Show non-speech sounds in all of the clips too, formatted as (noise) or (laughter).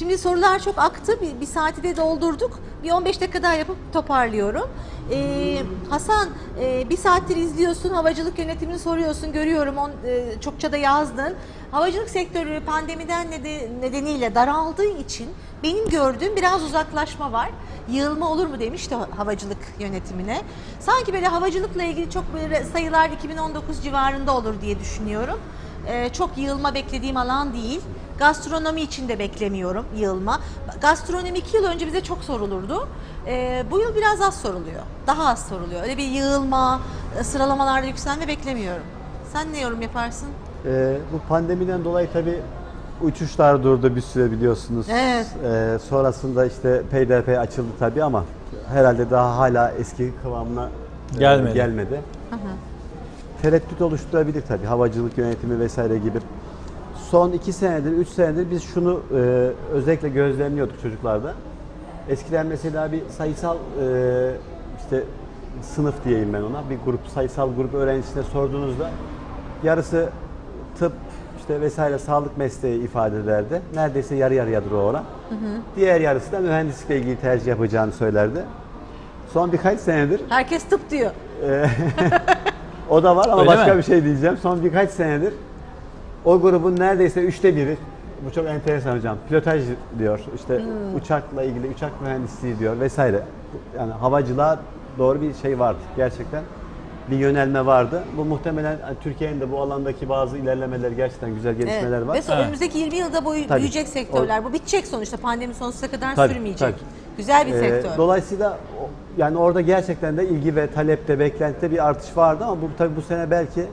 Şimdi sorular çok aktı. Bir, bir saati de doldurduk. Bir 15 dakika daha yapıp toparlıyorum. Ee, Hasan e, bir saattir izliyorsun. Havacılık yönetimini soruyorsun. Görüyorum. On, e, çokça da yazdın. Havacılık sektörü pandemiden nede- nedeniyle daraldığı için benim gördüğüm biraz uzaklaşma var. Yığılma olur mu demişti havacılık yönetimine. Sanki böyle havacılıkla ilgili çok böyle sayılar 2019 civarında olur diye düşünüyorum. Ee, çok yığılma beklediğim alan değil. Gastronomi için de beklemiyorum yığılma. Gastronomi iki yıl önce bize çok sorulurdu. Ee, bu yıl biraz az soruluyor. Daha az soruluyor. Öyle bir yığılma, e, sıralamalarda yükselme beklemiyorum. Sen ne yorum yaparsın? Ee, bu pandemiden dolayı tabii uçuşlar durdu bir süre biliyorsunuz. Evet. Ee, sonrasında işte PDP açıldı tabii ama herhalde daha hala eski kıvamına e, Gelmedi. gelmedi. Tereddüt oluşturabilir tabii havacılık yönetimi vesaire gibi. Son iki senedir, üç senedir biz şunu e, özellikle gözlemliyorduk çocuklarda. Eskiden mesela bir sayısal e, işte sınıf diyeyim ben ona, bir grup sayısal grup öğrencisine sorduğunuzda yarısı tıp işte vesaire sağlık mesleği ifade ederdi. Neredeyse yarı yarıyadır o oran. Diğer yarısı da mühendislikle ilgili tercih yapacağını söylerdi. Son birkaç senedir Herkes tıp diyor. (laughs) o da var ama Öyle başka mi? bir şey diyeceğim. Son birkaç senedir o grubun neredeyse üçte biri, bu çok enteresan hocam, pilotaj diyor, işte Hmm. uçakla ilgili uçak mühendisliği diyor vesaire. Yani havacılığa doğru bir şey vardı gerçekten. Bir yönelme vardı. Bu muhtemelen hani Türkiye'nin de bu alandaki bazı ilerlemeler gerçekten güzel gelişmeler Evet. var. Ve Evet. önümüzdeki 20 yılda boyu Tabii. büyüyecek sektörler. Bu bitecek sonuçta. Pandemi sonsuza kadar Tabii, sürmeyecek. tabii. Güzel bir Ee, sektör. dolayısıyla o- yani orada gerçekten de ilgi ve talepte, beklentide bir artış vardı ama bu tabii bu sene belki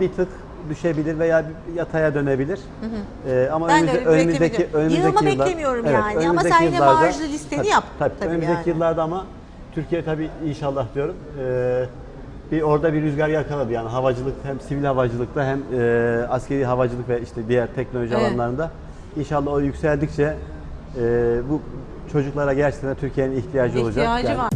bir tık düşebilir veya bir yataya dönebilir. Ee, ama Ben de önümüzde- önümüzdeki önümüzdeki Yığılma yıllar- beklemiyorum Evet, yani. Ama sen yine yıllarda- marjlı listeni tabii, yap. Tabii, Tabii önümüzdeki yani. yıllarda ama Türkiye tabii inşallah diyorum. ee, bir orada bir rüzgar yakaladı yani havacılık hem sivil havacılıkta hem ee, askeri havacılık ve işte diğer teknoloji Evet. alanlarında inşallah o yükseldikçe ee, bu çocuklara gerçekten Türkiye'nin ihtiyacı olacak. İhtiyacı Yani var.